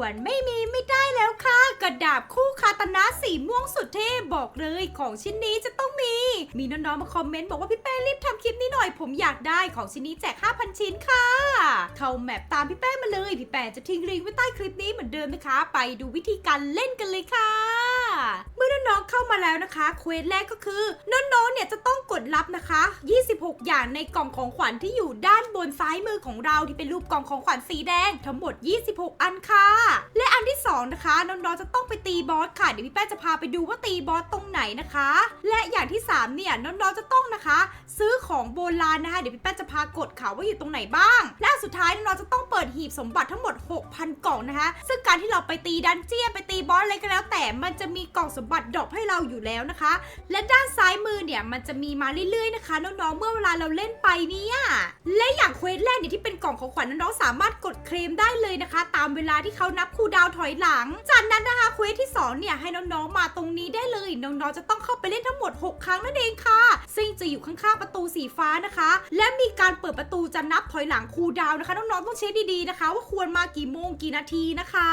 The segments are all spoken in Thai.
วนไม่มีไม่ได้แล้วค่ะ กระดาบคู่คาตนะสีม่วงสุดเท่บอกเลยของชิ้นนี้จะต้องมี มีน้องๆมาคอมเมนต์บอกว่าพี่เป้รีบทำคลิปนี้หน่อย ผมอยากได้ของชิ้นนี้แจก 5,000 ชิ้นค่ะ เข้าแมปตามพี่เป้มาเลย พี่แป้จะทิ้งลิงก์ไว้ใต้คลิปนี้เหมือนเดิมนะคะ ไปดูวิธีการเล่นกันเลยค่ะ เมื่อน้องๆเข้ามาแล้วนะคะเควสแรกก็คือน้องๆเนี่ยจะต้องกดรับนะคะ 26 อย่างในกล่องของขวัญที่อยู่ด้านบนซ้ายมือของเราที่เป็นรูปกล่องของขวัญสีแดง ทั้งหมด 26 อันค่ะ และันที่ 2 นะคะ น้องๆจะต้องไปตีบอสค่ะ เดี๋ยวพี่แป้งจะพาไปดูว่าตีบอสตรงไหนนะคะ และอย่างที่ 3 เนี่ยน้องๆจะต้องนะคะ ซื้อของโบราณนะคะ เดี๋ยวพี่แป้งจะพากดค่ะว่าอยู่ตรงไหนบ้าง และสุดท้ายน้องๆจะต้องเปิดหีบสมบัติทั้งหมด 6,000 กล่องนะคะ ซึ่งการที่เราไปตีดันเจียนไปตีบอสอะไรก็แล้ว แต่มันจะมีกล่องสมบัติดรอปให้เราอยู่แล้วนะคะ และด้านซ้ายมือเนี่ยมันจะมีมาเรื่อยๆนะคะน้องๆเมื่อเวลาเราเล่นไปเนี่ยและอย่างเควสแรกเนี่ยที่เป็นกล่องของขวัญน้องๆสามารถกดเคลมได้เลยนะคะ ตามเวลาที่เขานับคูดาวถอยหลัง จากนั้นนะคะเควสที่สองเนี่ยให้น้องๆมาตรงนี้ได้เลยน้องๆจะต้องเข้าไปเล่นทั้งหมด 6 ครั้งนั่นเองค่ะ ซึ่งจะอยู่ข้างๆประตูสีฟ้านะคะ และมีการเปิดประตูจะนับถอยหลังคูดาวนะคะน้องๆต้องเช็คดีๆนะคะ ว่าควรมากี่โมงกี่นาทีนะคะ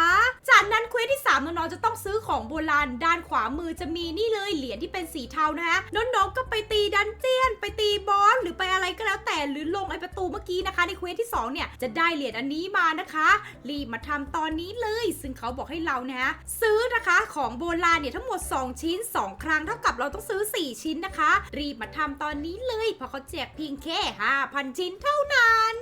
จากนั้นเควสที่ 3 น้องๆจะต้องซื้อของโบราณด้านขวามือจะมีนี่เลยเหรียญที่เป็นสีเทานะคะน้องๆก็ไปตีดันเจียน ไปตีบอสหรือไปอะไร หรือลงไอประตูเมื่อกี้นะคะ ในเควสที่ 2 เนี่ย จะได้เหรียญอันนี้มานะคะ รีบมาทำตอนนี้เลย ซึ่งเขาบอกให้เรานะฮะซื้อนะคะของโบราณเนี่ยทั้งหมด 2 ชิ้น 2 ครั้งเท่ากับเราต้องซื้อ 4 ชิ้นนะคะ รีบมาทำตอนนี้เลยเพราะเขาแจกเพียงแค่5,000 ชิ้นเท่านั้น